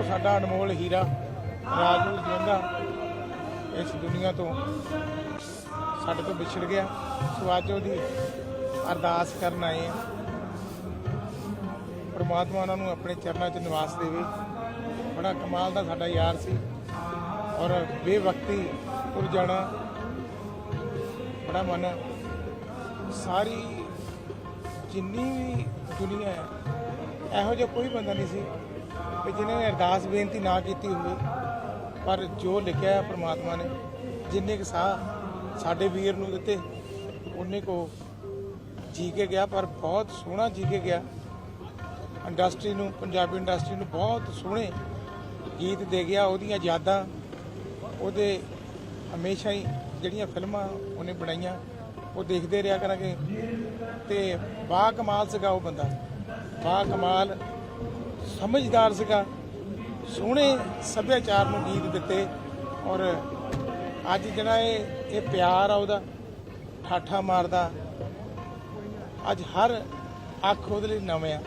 ਉਹ ਸਾਡਾ ਅਨਮੋਲ ਹੀਰਾ, ਰਾਜੂ ਜਿੰਦਾ ਇਸ ਦੁਨੀਆ ਤੋਂ। ਸਾਡੇ ਤੋਂ ਵਿਛੜ ਗਿਆ। ਸੋ ਅੱਜ ਉਹਦੀ ਅਰਦਾਸ ਕਰਨ ਆਏ ਆ। ਪ੍ਰਮਾਤਮਾ ਉਹਨਾਂ ਨੂੰ ਆਪਣੇ ਚਰਨਾਂ 'ਚ ਨਿਵਾਸ ਦੇਵੇ। ਬੜਾ ਕਮਾਲ ਦਾ ਸਾਡਾ ਯਾਰ ਸੀ। ਔਰ ਬੇਵਕਤੀ ਤੁਰ ਜਾਣਾ ਬੜਾ ਮਨ ਸਾਰੀ ਜਿੰਨੀ ਵੀ ਦੁਨੀਆ ਹੈ, ਇਹੋ ਜਿਹਾ ਕੋਈ ਬੰਦਾ ਨਹੀਂ ਸੀ ਜਿਨ੍ਹਾਂ ਨੇ ਅਰਦਾਸ ਬੇਨਤੀ ਨਾ ਕੀਤੀ ਹੋਵੇ, ਪਰ ਜੋ ਲਿਖਿਆ ਹੈ ਪ੍ਰਮਾਤਮਾ ਨੇ, ਜਿੰਨੇ ਕੁ ਸਾਹ ਸਾਡੇ ਵੀਰ ਨੂੰ ਦਿੱਤੇ, ਉਹਨੇ ਕੋ ਜੀ ਕੇ ਗਿਆ, ਪਰ ਬਹੁਤ ਸੋਹਣਾ ਜੀ ਕੇ ਗਿਆ। ਇੰਡਸਟਰੀ ਨੂੰ, ਪੰਜਾਬੀ ਇੰਡਸਟਰੀ ਨੂੰ ਬਹੁਤ ਸੋਹਣੇ ਗੀਤ ਦੇ ਗਿਆ, ਉਹਦੀਆਂ ਯਾਦਾਂ, ਉਹਦੇ ਹਮੇਸ਼ਾ ਹੀ ਜਿਹੜੀਆਂ ਫਿਲਮਾਂ ਉਹਨੇ ਬਣਾਈਆਂ, ਉਹ ਦੇਖਦੇ ਰਿਹਾ ਕਰਾਂਗੇ। ਤੇ ਬਾ ਕਮਾਲ ਸੀਗਾ ਉਹ ਬੰਦਾ। ਬਾ ਕਮਾਲ ਸਮਝਦਾਰ ਸੀਗਾ, ਸੋਹਣੇ ਸੱਭਿਆਚਾਰ ਨੂੰ ਗੀਤ ਦਿੱਤੇ ਔਰ ਅੱਜ ਜਿਹੜਾ ਇਹ ਇਹ ਪਿਆਰ ਆ ਉਹਦਾ, ਠਾਠਾ ਮਾਰਦਾ, ਅੱਜ ਹਰ ਅੱਖ ਉਹਦੇ ਲਈ ਨਵੇਂ ਆ।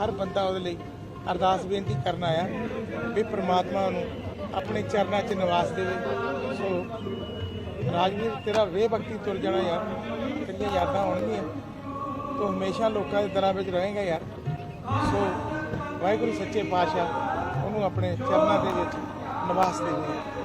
ਹਰ ਬੰਦਾ ਉਹਦੇ ਲਈ ਅਰਦਾਸ ਬੇਨਤੀ ਕਰਨ ਆਇਆ ਵੀ ਪ੍ਰਮਾਤਮਾ ਨੂੰ ਆਪਣੇ ਚਰਨਾਂ 'ਚ ਨਿਵਾਸ ਦੇਵੇ। ਸੋ ਰਾਜਵੀਰ, ਤੇਰਾ ਵੇ ਭਗਤੀ ਤੁਰ ਜਾਣਾ ਯਾਰ। ਤੇਰੀਆਂ ਯਾਦਾਂ ਹੋਣਗੀਆਂ ਤੂੰ ਹਮੇਸ਼ਾ ਲੋਕਾਂ ਦੇ ਦਰਾਂ ਵਿੱਚ ਰਹੇਗਾ ਯਾਰ। ਸੋ ਵਾਹਿਗੁਰੂ ਸੱਚੇ ਪਾਤਸ਼ਾਹ ਉਹਨੂੰ ਆਪਣੇ ਚਰਨਾਂ ਦੇ ਵਿੱਚ ਨਿਵਾਸ ਦੇਵੇ